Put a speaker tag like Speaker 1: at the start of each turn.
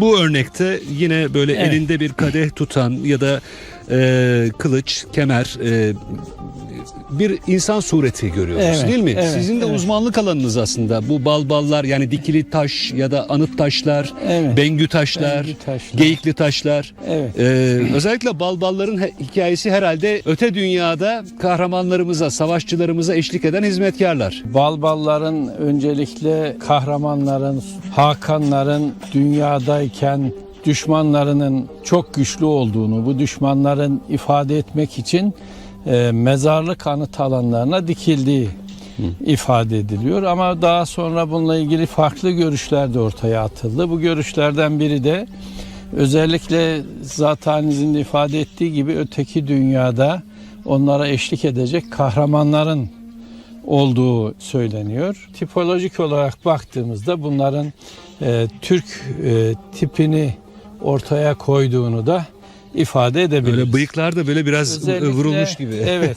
Speaker 1: Bu örnekte yine böyle
Speaker 2: Evet.
Speaker 1: elinde bir kadeh tutan ya da e, kılıç, kemer e, bir insan sureti görüyoruz
Speaker 2: Evet,
Speaker 1: değil mi?
Speaker 2: evet,
Speaker 1: Sizin de
Speaker 2: evet.
Speaker 1: uzmanlık alanınız aslında. Bu balballar yani dikili taş ya da anıt taşlar,
Speaker 2: Evet.
Speaker 1: bengü taşlar,
Speaker 2: Bengü taşlar.
Speaker 1: geyikli taşlar.
Speaker 2: Evet.
Speaker 1: Ee, özellikle balbalların hikayesi herhalde öte dünyada kahramanlarımıza, savaşçılarımıza eşlik eden hizmetkarlar.
Speaker 2: Balbalların öncelikle kahramanların, Hakanların dünyadayken düşmanlarının çok güçlü olduğunu, bu düşmanların ifade etmek için e, mezarlık anıt alanlarına dikildiği ifade ediliyor. Ama daha sonra bununla ilgili farklı görüşler de ortaya atıldı. Bu görüşlerden biri de özellikle zatenizin de ifade ettiği gibi öteki dünyada onlara eşlik edecek kahramanların olduğu söyleniyor. Tipolojik olarak baktığımızda bunların e, Türk e, tipini ortaya koyduğunu da ifade edebiliriz.
Speaker 1: Böyle bıyıklar da böyle biraz
Speaker 2: Özellikle-
Speaker 1: vurulmuş gibi.
Speaker 2: Evet.